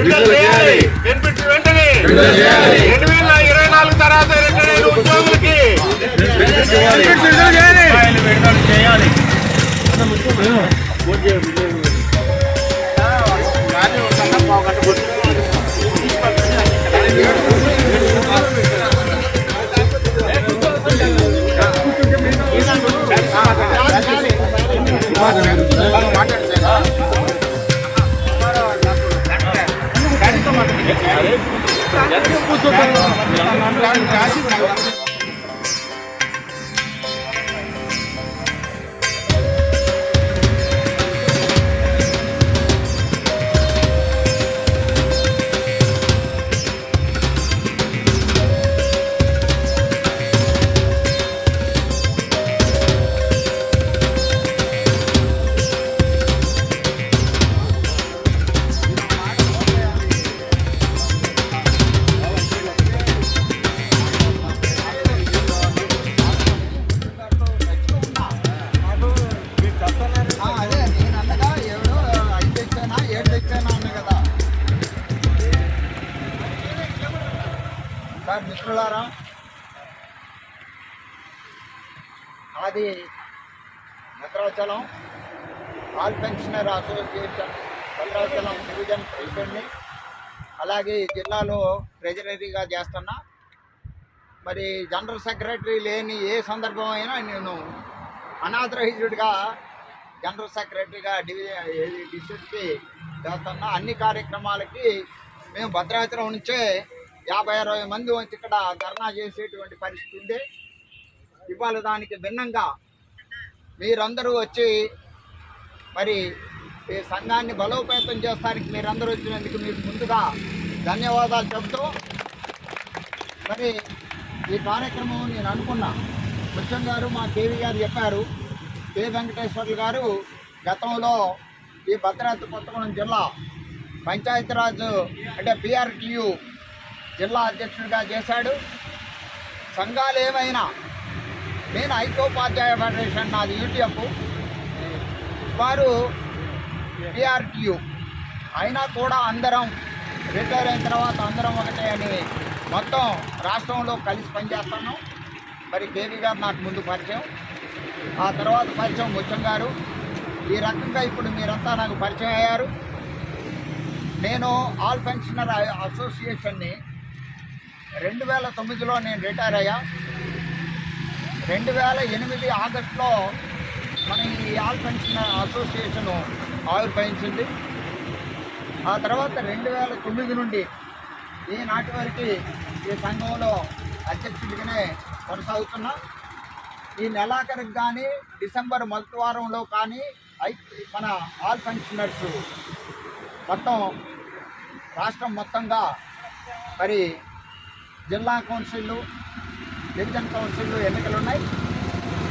విడుదల చేయాలి. బెనిఫిట్ వెంటనే. రెండు వేల ఇరవై నాలుగు తర్వాత రిటైర్ అయిన ఉద్యోగులకి. విడుదల చేయాలి. విడుదల అది Bhadrachalam all pensioner association Bhadrachalam division ప్రెసిడెంట్ని అలాగే జిల్లాలో ట్రెజరీగా చేస్తున్నా. మరి జనరల్ సెక్రటరీ లేని ఏ సందర్భం అయినా నేను అనాథరహితుడిగా జనరల్ సెక్రటరీగా డివిజన్ డిస్ట్రిక్ట్కి చేస్తున్నా. అన్ని కార్యక్రమాలకి మేము భద్రాచలం నుంచే యాభై అరవై మంది వచ్చి ఇక్కడ ధర్నా చేసేటువంటి పరిస్థితి ఉంది. ఇవాళ దానికి భిన్నంగా మీరందరూ వచ్చి మరి ఈ సంఘాన్ని బలోపేతం చేస్తానికి మీరందరూ వచ్చినందుకు మీకు ముందుగా ధన్యవాదాలు చెబుతూ మరి ఈ కార్యక్రమం నేను అనుకున్నా. ముఖ్యం గారు మా కేవీ గారు చెప్పారు. కె. వెంకటేశ్వర్లు గారు గతంలో ఈ భద్రాద్రి కొత్తగూడెం జిల్లా పంచాయతీరాజ్ అంటే పిఆర్టీయు జిల్లా అధ్యక్షుడిగా చేశాడు. సంఘాలు ఏమైనా నేను ఐక్యోపాధ్యాయ ఫెడరేషన్ నాది యూటీఎఫ్. వారు పిఆర్టీయు అయినా కూడా అందరం రిటైర్ అయిన తర్వాత అందరం ఒకటే అని మొత్తం రాష్ట్రంలో కలిసి పనిచేస్తున్నాం. మరి కేవీ గారు నాకు ముందు పరిచయం. ఆ తర్వాత పరిచయం ముత్యం గారు. ఈ రకంగా ఇప్పుడు మీరంతా నాకు పరిచయం అయ్యారు. నేను ఆల్ పెన్షనర్ అసోసియేషన్ని రెండు వేల తొమ్మిదిలో నేను రిటైర్ అయ్యా. రెండు వేల ఎనిమిది ఆగస్టులో మన ఈ ఆల్ పెన్షన్ అసోసియేషన్ ఆవిర్భవించింది ఆ తర్వాత రెండు వేల తొమ్మిది నుండి ఈనాటి వరకు ఈ సంఘంలో అధ్యక్షుడిగానే కొనసాగుతున్నా. ఈ నెలాఖరికి కానీ డిసెంబర్ మొదటి వారంలో కానీ ఐ మన ఆల్ పెన్షనర్స్ మొత్తం రాష్ట్రం మొత్తంగా మరి జిల్లా కౌన్సిళ్ళు డివిజన్ కౌన్సిళ్ళు ఎన్నికలు ఉన్నాయి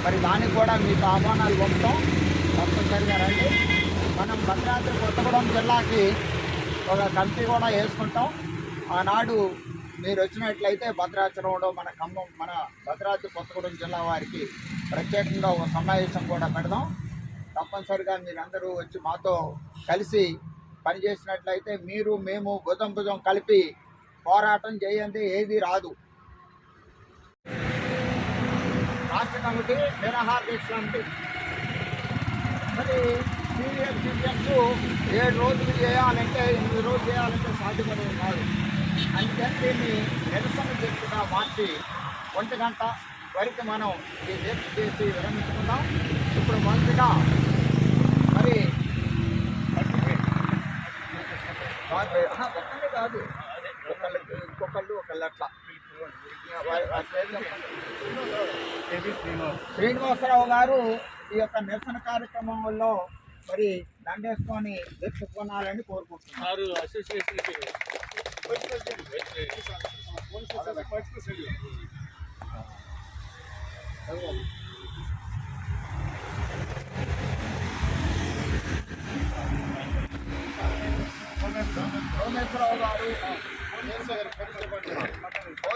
మరి దానికి కూడా మీకు ఆహ్వానాలు పంపుతాం. తప్పనిసరిగా రండి. మనం భద్రాద్రి కొత్తగూడెం జిల్లాకి ఒక కమిటీ కూడా వేసుకుంటాం. ఆనాడు మీరు వచ్చినట్లయితే భద్రాచలంలో మన ఖమ్మం మన భద్రాద్రి కొత్తగూడెం జిల్లా వారికి ప్రత్యేకంగా ఒక సమావేశం కూడా పెడదాం. తప్పనిసరిగా మీరందరూ వచ్చి మాతో కలిసి పనిచేసినట్లయితే మీరు మేము భుజం భుజం కలిపి పోరాటం చేయండి ఏది రాదు. రాష్ట్ర కమిటీ నిరాహార దీక్ష కమిటీ మరి సీనియర్ సిటిజన్స్ ఏడు రోజులు చేయాలంటే ఎనిమిది రోజులు చేయాలంటే సాధ్యపడేది కాదు. అందుకని దీన్ని నిరసన దీక్షగా మార్చి ఒంటి గంట వరకు మనం ఈ దీక్ష చేసి విరమించుకుందాం. ఇప్పుడు మొదటిగా మరి కాదు, అట్లా. శ్రీనివాసరావు గారు ఈ యొక్క నిరసన కార్యక్రమంలో మరి దండేసుకొని దీక్ష కొనాలని కోరుకుంటున్నారు. సోమేశ్వరరావు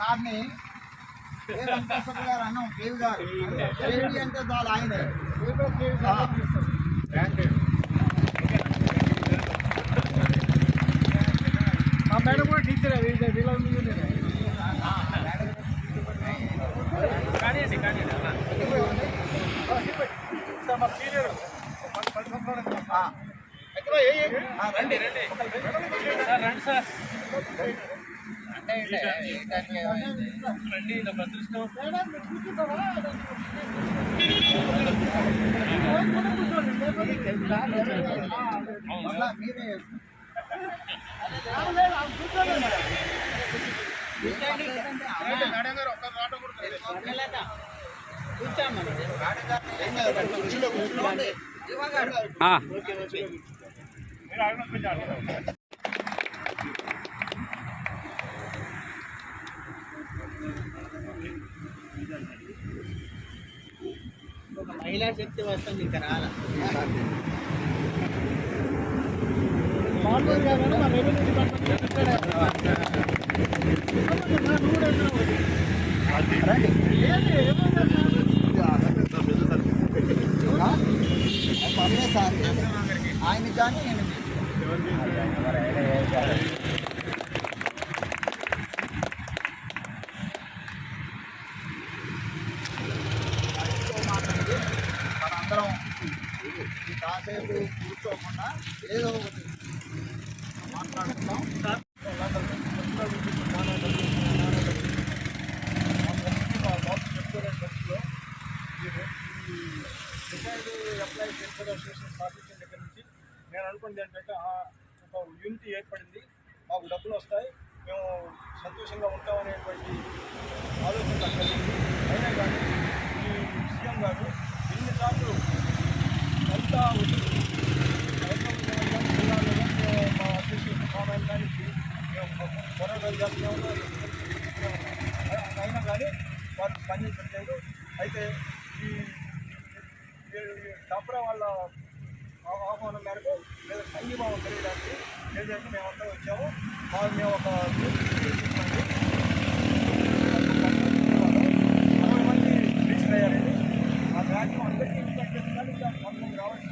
సార్ని వెంకటేశ్వర గారు అన్నాం కేవి గారు. కేవి అంటే చాలు ఆయనే. ఆ. మా మేడం కూడా టీచర్ మా సీనియర్. ఆ. ఆ, రండి సార్ రండి సార్. రండి ఇలా అదృష్టం మళ్ళా మీరే మేడం గారు ఒక్క మాట కూడా మీరు ఆగండి కొంచెం ఆగండి. ఒక మహిళా శక్తి వస్తుంది ఇంకా రాల. ఆయన కానీ నేను కాసేపు కూర్చోకుండా ఏదో ఒకటి మాట్లాడుతున్నాం రిటైర్డ్ ఎంప్లాయీస్ వెల్ఫేర్ అసోసియేషన్ స్థాపించిన దగ్గర నుంచి నేను అనుకుంది ఏంటంటే ఆ ఒక యూనిటీ ఏర్పడింది మాకు డబ్బులు వస్తాయి. మేము సంతోషంగా ఉంటామనేటువంటి ఆలోచన కలిగింది అయినా కానీ ఈ సీఎం గారు ఎన్నిసార్లు ఎంత జిల్లాలో మా అసోసియేషన్ కామెంట్ కానీ మేము పోరాటాలు చేస్తున్నాము అయినా కానీ వారు స్పందించట్లేదు అయితే ఈ డబ్బరా వాళ్ళ ఆహ్వానం మేరకు లేదా సంఘీభావం కలిగడానికి ఏంటంటే మేమంతా వచ్చాము. వాళ్ళు మేము ఒక గ్రూప్ తీసుకుంటాము. అరవై మంది రిజిస్టర్ అయ్యారండి ఆ మ్యాక్సిమం అందరికీ రావచ్చు.